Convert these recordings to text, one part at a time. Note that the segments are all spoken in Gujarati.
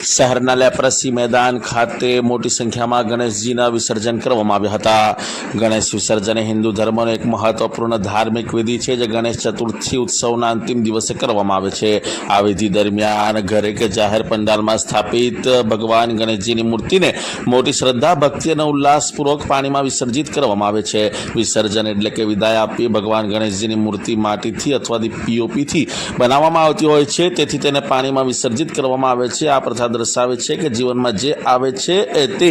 શહેરના લેપ્રસી મેદાન ખાતે મોટી સંખ્યામાં ગણેશજીના વિસર્જન કરવામાં આવ્યા હતા. ગણેશ વિસર્જન એ હિન્દુ ધર્મનો એક મહત્વપૂર્ણ ધાર્મિક વિધિ છે જે ગણેશ ચતુર્થી ઉત્સવના અંતિમ દિવસે કરવામાં આવે છે. આ વિધિ દરમિયાન ઘરે કે જાહેર પંડાલમાં સ્થાપિત ભગવાન ગણેશજીની મૂર્તિને મોટી શ્રદ્ધા, ભક્તિ અને ઉલ્લાસપૂર્વક પાણીમાં વિસર્જિત કરવામાં આવે છે. વિસર્જન એટલે કે વિદાય આપી ભગવાન ગણેશજીની મૂર્તિ માટીથી અથવા પીઓપીથી બનાવવામાં આવતી હોય છે. તેથી તેને પાણીમાં વિસર્જિત કરવામાં આવે છે. આ પ્રથા દર્શાવે છે કે જીવનમાં જે આવે છે એ તે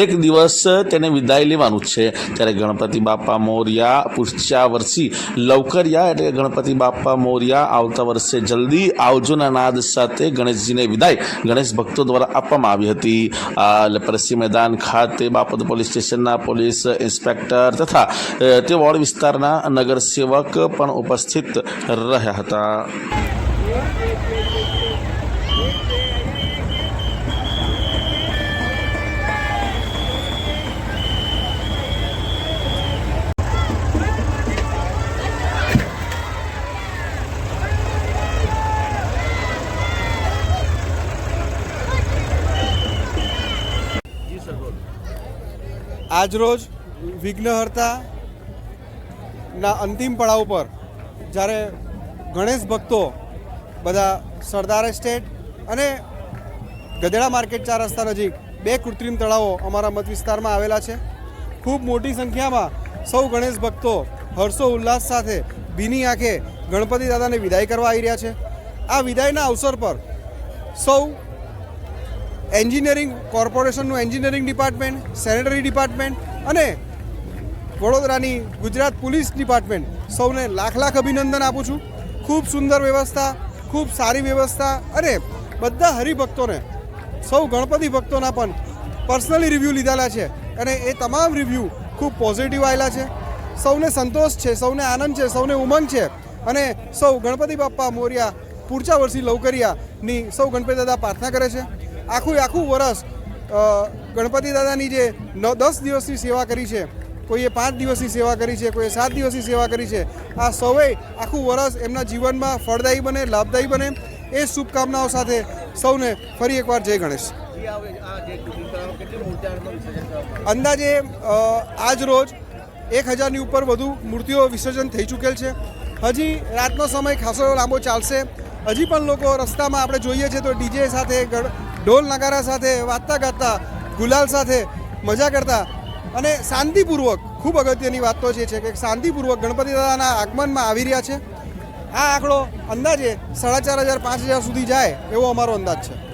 એક દિવસ તેને વિદાય લેવાનું છે. ત્યારે ગણપતિ બાપા મોર્યા પૂછ્યા વર્ષી લવકરિયા એટલે ગણપતિ બાપા મોર્યા આવતા વર્ષે જલ્દી આવજોના નાદ સાથે ગણેશજીને વિદાય ગણેશ ભક્તો દ્વારા આપવામાં આવી હતી. આ મેદાન ખાતે બાપત પોલીસ સ્ટેશનના પોલીસ ઇન્સ્પેક્ટર તથા તે વોર્ડ વિસ્તારના નગરસેવક પણ ઉપસ્થિત રહ્યા હતા. આજરોજ વિઘ્નહર્તાના અંતિમ પડાવ પર જ્યારે ગણેશ ભક્તો બધા સરદાર એસ્ટેટ અને ગધેડા માર્કેટ ચાર રસ્તા નજીક બે કૃત્રિમ તળાવો અમારા મત વિસ્તારમાં આવેલા છે. ખૂબ મોટી સંખ્યામાં સૌ ગણેશ ભક્તો હર્ષો ઉલ્લાસ સાથે ભીની આંખે ગણપતિ દાદાને વિદાય કરવા આવી રહ્યા છે. આ વિદાયના અવસર પર સૌ એન્જિનિયરિંગ કોર્પોરેશનનું એન્જિનિયરિંગ ડિપાર્ટમેન્ટ, સેનેટરી ડિપાર્ટમેન્ટ અને વડોદરાની ગુજરાત પોલીસ ડિપાર્ટમેન્ટ. સૌને લાખ લાખ અભિનંદન આપું છું. ખૂબ સુંદર વ્યવસ્થા, ખૂબ સારી વ્યવસ્થા અને બધા હરિભક્તોને, સૌ ગણપતિ ભક્તોના પણ પર્સનલી રિવ્યૂ લીધેલા છે અને એ તમામ રિવ્યૂ ખૂબ પોઝિટિવ આવેલા છે. સૌને સંતોષ છે, સૌને આનંદ છે, સૌને ઉમંગ છે અને સૌ ગણપતિ બાપ્પા મોર્યા પૂરચા વર્ષી લવકરિયાની સૌ ગણપતિ દાદા પ્રાર્થના કરે છે. આખું આખું વરસ ગણપતિ દાદાની જે નવ દસ દિવસની સેવા કરી છે, કોઈએ પાંચ દિવસની સેવા કરી છે, કોઈએ સાત દિવસની સેવા કરી છે, આ સૌએ આખું વરસ એમના જીવનમાં ફળદાયી બને, લાભદાયી બને, એ શુભકામનાઓ સાથે સૌને ફરી એકવાર જય ગણેશ. અંદાજે આજ રોજ એક હજારની ઉપર વધુ મૂર્તિઓ વિસર્જન થઈ ચૂકેલ છે. હજી રાતનો સમય ખાસો લાંબો ચાલશે. હજી પણ લોકો રસ્તામાં આપણે જોઈએ છીએ તો ડીજે સાથે ઢોલ નગારા સાથે વાતતા ગાતા ગુલાલ સાથે મજા કરતા. અને શાંતિપૂર્વક, ખૂબ અગત્યની વાત તો જે છે કે શાંતિપૂર્વક ગણપતિ દાદાના આગમનમાં આવી રહ્યા છે. આ આંકડો અંદાજે સાડા ચાર હજાર, પાંચ હજાર સુધી જાય એવો અમારો અંદાજ છે.